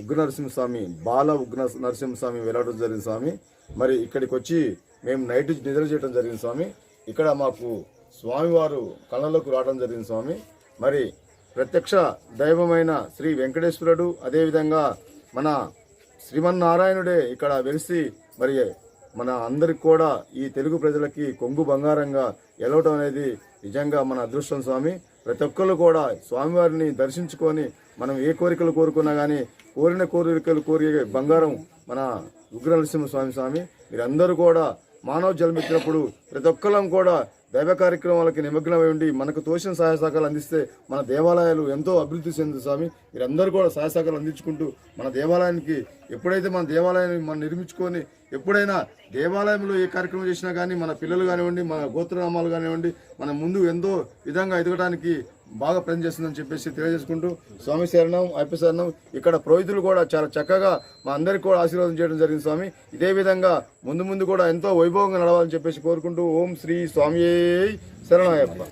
ఉగ్ర నరసింహస్వామి బాల ఉగ్ర నరసింహస్వామి వెళ్ళడం జరిగింది స్వామి. మరి ఇక్కడికి వచ్చి మేము నైట్ నిద్ర చేయడం జరిగింది స్వామి. ఇక్కడ మాకు స్వామివారు కళ్ళలోకి రావడం జరిగింది స్వామి. మరి ప్రత్యక్ష దైవమైన శ్రీ వెంకటేశ్వరుడు అదేవిధంగా మన శ్రీమన్నారాయణుడే ఇక్కడ వెలిసి మరి మన అందరికి కూడా ఈ తెలుగు ప్రజలకి కొంగు బంగారంగా ఎలవటం అనేది నిజంగా మన అదృష్టం స్వామి. ప్రతి ఒక్కరు కూడా స్వామివారిని దర్శించుకొని మనం ఏ కోరికలు కోరుకున్నా కానీ కోరిన కోరికలు కోరిక బంగారం మన ఉగ్ర నరసింహ స్వామి స్వామి. మీరందరూ కూడా మానవ జన్మించినప్పుడు ప్రతి ఒక్కరం కూడా దైవ కార్యక్రమాలకి నిమగ్నమై ఉండి మనకు తోచిన సహాయ సహకారాలు అందిస్తే మన దేవాలయాలు ఎంతో అభివృద్ధి చెందు స్వామి. మీరందరూ కూడా సహాయ సహకారాలు అందించుకుంటూ మన దేవాలయానికి ఎప్పుడైతే మన దేవాలయాన్ని మనం నిర్మించుకొని ఎప్పుడైనా దేవాలయంలో ఏ కార్యక్రమం చేసినా కానీ మన పిల్లలు కానివ్వండి మన గోత్రనామాలు కానివ్వండి మన ముందు ఎంతో విధంగా ఎదగడానికి బాగా పనిచేస్తుందని చెప్పేసి తెలియజేసుకుంటూ స్వామి శరణం అయ్యప్ప శరణం. ఇక్కడ పురోహితులు కూడా చాలా చక్కగా మా అందరికి కూడా ఆశీర్వాదం చేయడం జరిగింది స్వామి. ఇదే విధంగా ముందు ముందు కూడా ఎంతో వైభవంగా నడవాలని చెప్పేసి కోరుకుంటూ ఓం శ్రీ స్వామి శరణయ్యప్ప